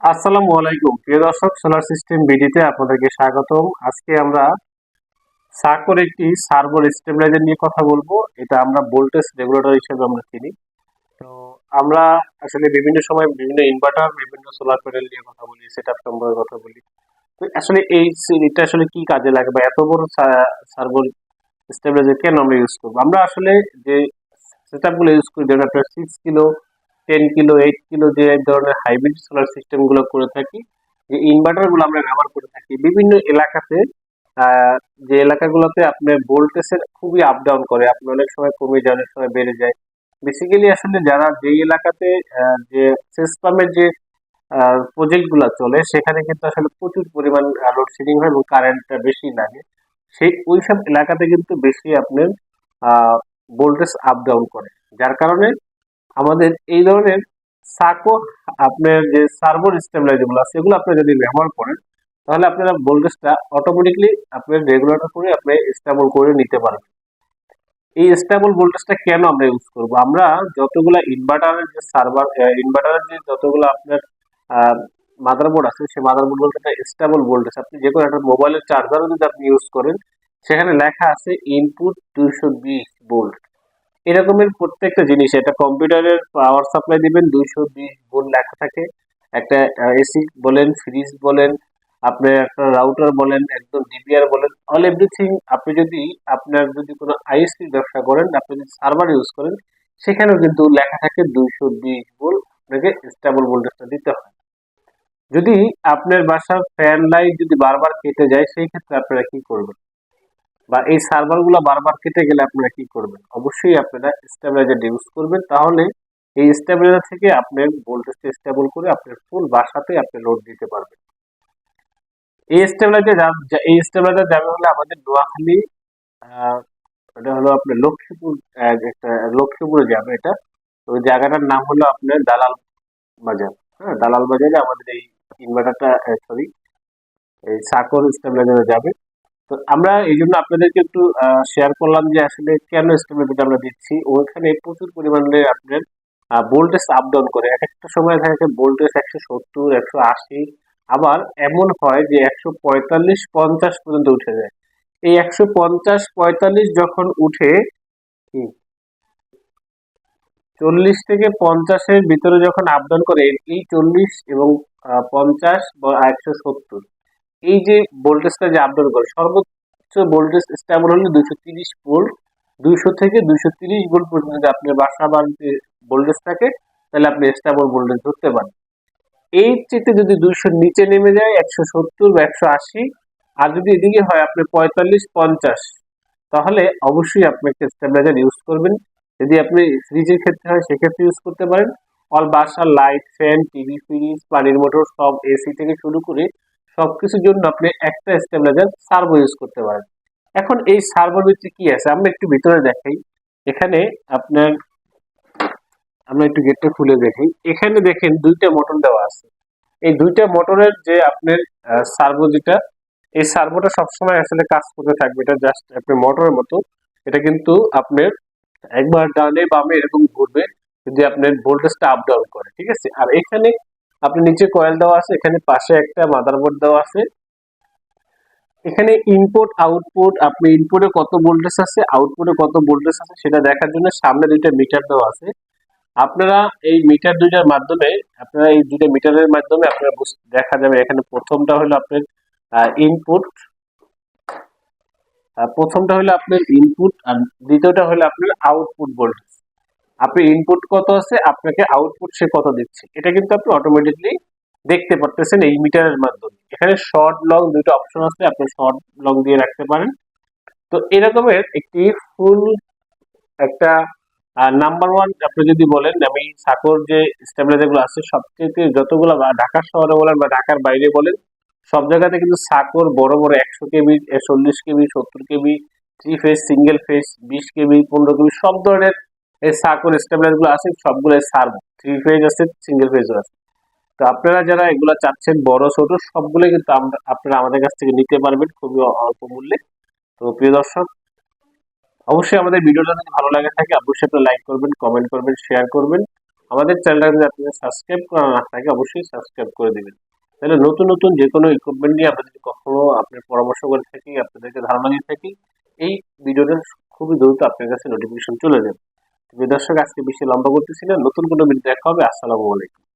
আসসালামু আলাইকুম। প্রিয় দর্শক সোলার সিস্টেম বিডিতে আপনাদেরকে স্বাগতম। আজকে আমরা সাকর একটি সার্ভার স্টেবিলাইজার নিয়ে কথা বলব। এটা আমরা ভোল্টেজ রেগুলেটর হিসেবে আমরা চিনি। তো আমরা আসলে বিভিন্ন সময় বিভিন্ন ইনভার্টার বিভিন্ন সোলার প্যানেল নিয়ে কথা বলি সেটআপ সম্পর্কে কথা বলি। তো আসলে এই এটা আসলে কি কাজে লাগে বা এত বড় সার্ভার স্টেবিলাইজার কেন আমরা ইউজ করব? আমরা আসলে যে সেটআপগুলো ইউজ করি, যেমন six kilo ten kilo eight kilo যে এক ধরনের হাইব্রিড সোলার সিস্টেমগুলো করে থাকি, যে ইনভার্টারগুলো আমরা ব্যবহার করে থাকি, বিভিন্ন এলাকাতে যে এলাকাগুলোতে আপনার ভোল্টেজের খুবই আপ ডাউন করে, আপনি অনেক সময় কমে যায়, অনেক সময় বেড়ে যায়। বেসিক্যালি আসলে যারা যেই এলাকাতে যে সেচ পাম্পের যে প্রজেক্টগুলো চলে, সেখানে কিন্তু আসলে প্রচুর পরিমাণ লোডশেডিং হয় এবং কারেন্টটা বেশি লাগে। সেই, ওইসব এলাকাতে কিন্তু বেশি আপনার ভোল্টেজ আপ ডাউন করে। যার কারণে আমাদের এই ধরনের সাকো আপনার যে সার্ভার স্টেবিলাইজারগুলো আছে, এগুলো আপনি যদি ব্যবহার করেন, তাহলে আপনারা ভোল্টেজটা অটোমেটিকলি আপনার রেগুলেটর করে আপনি স্টেবল করে নিতে পারবেন। এই স্টেবল ভোল্টেজটা কেন আমরা ইউজ করব? আমরা যতগুলা ইনভার্টারের যে সার্ভার ইনভার্টারের যে যতগুলো আপনার মাদারবোর্ড আছে, সেই মাদারবোর্ড বলতে একটা স্টেবল ভোল্টেজ আপনি যে কোনো একটা মোবাইলের চার্জারও যদি আপনি ইউজ করেন, সেখানে লেখা আছে ইনপুট দুইশো বিশ ভোল্ট এরকমের প্রত্যেকটা জিনিস, এটা কম্পিউটারের পাওয়ার সাপ্লাই দিবেন, দুইশো বিশ ভোল্ট লেখা থাকে। একটা এসি বলেন ফ্রিজ বলেন আপনার একটা রাউটার বলেন, একদম ডিবিআর বলেন অল এভরিথিং আপনি যদি, আপনার যদি কোনো আইএসপি ব্যবসা করেন, আপনি যদি সার্ভার ইউজ করেন, সেখানেও কিন্তু লেখা থাকে দুইশো বিশ ভোল্ট আপনাকে স্টেবল ভোল্টেজটা দিতে হয়। যদি আপনার বাসার ফ্যান লাইট যদি বারবার কেটে যায়, সেই ক্ষেত্রে আপনারা কি করবেন? বা এই সার্ভারগুলো বারবার কেটে গেলে আপনারা কি করবেন? অবশ্যই আপনারা স্টেবিলাইজার ইউজ করবেন। তাহলে এই স্টেবিলাইজার থেকে আপনার ভোল্টেজটা স্টেবল করে আপনার ফুল বাসাতে আপনি লোড দিতে পারবেন। এই স্টেবিলাইজার এই স্টেবিলাইজার যাবে হলে আমাদের নোয়াখালী এটা হলো আপনার লক্ষ্মীপুর একটা লক্ষ্মীপুরে যাবে এটা। তো ওই জায়গাটার নাম হলো আপনার দালাল বাজার। হ্যাঁ দালাল বাজারে আমাদের এই ইনভার্টারটা সরি এই সাকর স্টেবিলাইজারে যাবে। তো আমরা এই জন্য আপনাদেরকে একটু শেয়ার করলাম যে আসলে কেন স্টেবিলাইজার আমরা দিচ্ছি। ওইখানে প্রচুর পরিমাণে আপনার ভোল্টেজ আপ ডাউন করে। এক একটা সময় থাকে ভোল্টেজ একশো সত্তর, একশো আশি, আবার এমন হয় যে একশো পঁয়তাল্লিশ, পঞ্চাশ পর্যন্ত উঠে যায়। এই একশো পঞ্চাশ, পঁয়তাল্লিশ যখন উঠে, কি? চল্লিশ থেকে পঞ্চাশের ভিতরে যখন আপ ডাউন করে, এই চল্লিশ এবং পঞ্চাশ বা একশো সত্তর। এই যে ভোল্টেজটা যে আপডাউন করে, সর্বোচ্চ ভোল্টেজ স্টেবল হলে দুশো তিরিশ ভোল্ট দুইশো থেকে দুইশো তিরিশ ভোল্ট পর্যন্ত যদি আপনার বাসা বাড়িতে ভোল্টেজ থাকে, তাহলে আপনি স্টেবল ভোল্টেজ ধরতে পারেন। এই চেতে যদি দুইশোর নিচে নেমে যায়, একশো সত্তর বা একশো আশি, আর যদি এদিকে হয় আপনি পঁয়তাল্লিশ, পঞ্চাশ, তাহলে অবশ্যই আপনাকে স্টেবিলাইজার ইউজ করবেন। যদি আপনি ফ্রিজের ক্ষেত্রে হয়, সেক্ষেত্রে ইউজ করতে পারেন। অল বাসার লাইট ফ্যান টিভি ফ্রিজ পানির মোটর সব এসি থেকে শুরু করে সবকিছুর জন্য আপনি একটা স্টেবিলাইজার সার্ভো ইউজ করতে পারেন। এখন এই সার্ভোর ভিতরে কি আছে? আমরা একটু ভিতরে দেখাই। এখানে আপনার, আমরা একটু গেটটা খুলে দেখি। এখানে দেখেন দুইটা মোটর দেওয়া আছে। এই দুইটা মোটরের যে আপনার সার্ভো যেটা, এই সার্ভোটা সবসময় আসলে কাজ করতে থাকবে। এটা জাস্ট আপনি মোটরের মতো। এটা কিন্তু আপনার একবার ডানে বামে এরকম ঘুরবে, যদি আপনার ভোল্টেজটা আপ ডাউন করে, ঠিক আছে? আর এখানে আপনি নিচে কয়েল দেওয়া আছে, এখানে পাশে একটা মাদারবোর্ড দেওয়া আছে। এখানে ইনপুট আউটপুট আপনি ইনপুটে কত ভোল্টেজ আছে আউটপুটে কত ভোল্টেজ আছে সেটা দেখার জন্য সামনে দুইটা মিটার দেওয়া আছে। আপনারা এই মিটার দুইটার মাধ্যমে, আপনারা এই দুইটা মিটারের মাধ্যমে আপনারা দেখা যাবে এখানে প্রথমটা হলো আপনার ইনপুট প্রথমটা হলো আপনার ইনপুট আর দ্বিতীয়টা হলো আপনার আউটপুট ভোল্টেজ আপনি ইনপুট কত আছে, আপনাকে আউটপুট সে কত দিচ্ছে। এটা কিন্তু আপনি অটোমেটিকলি দেখতে পারতেছেন এই মিটারের মাধ্যমে। এখানে শর্ট লং দুটো অপশন আছে, আপনি শর্ট লং দিয়ে রাখতে পারেন। তো এরকমের একটি ফুল একটা নাম্বার ওয়ান আপনি যদি বলেন, আমি সাকর যে স্টেবিলাইজারগুলো আছে সবচেয়ে যতগুলো বা ঢাকা শহরে বলেন বা ঢাকার বাইরে বলেন, সব জায়গাতে কিন্তু সাকর বড় বড় একশো কেবি চল্লিশ কেবি, সত্তর KB three phase single phase বিশ কেবি, পনেরো কেবি, সব ধরনের এই সার্কোর স্টেবিলাইজারগুলো আছে, সবগুলো সার্ভ থ্রি ফেজ আছে সিঙ্গেল ফেজ আছে। তো আপনারা যারা এগুলো চাচ্ছেন বড়, ছোট, সবগুলো কিন্তু আপনারা আমাদের কাছ থেকে নিতে পারবেন খুবই অল্প মূল্যে। তো প্রিয় দর্শক, অবশ্যই আমাদের ভিডিওটা যদি ভালো লাগে থাকে, অবশ্যই আপনারা লাইক করবেন কমেন্ট করবেন শেয়ার করবেন। আমাদের চ্যানেলটা যদি আপনাদের সাবস্ক্রাইব করা না থাকে, অবশ্যই সাবস্ক্রাইব করে দেবেন। তাহলে নতুন নতুন যে কোনো ইকুইপমেন্ট নিয়ে আমরা যদি কখনো আপনার পরামর্শ করে থাকি, আপনাদেরকে ধারণা দিয়ে থাকি, এই ভিডিওটা খুবই দ্রুত আপনার কাছে নোটিফিকেশন চলে যাবে। দর্শক আজকে বেশি লম্বা করতেছি না। নতুন কোনো মিনিট দেখা হবে। আসসালামু আলাইকুম।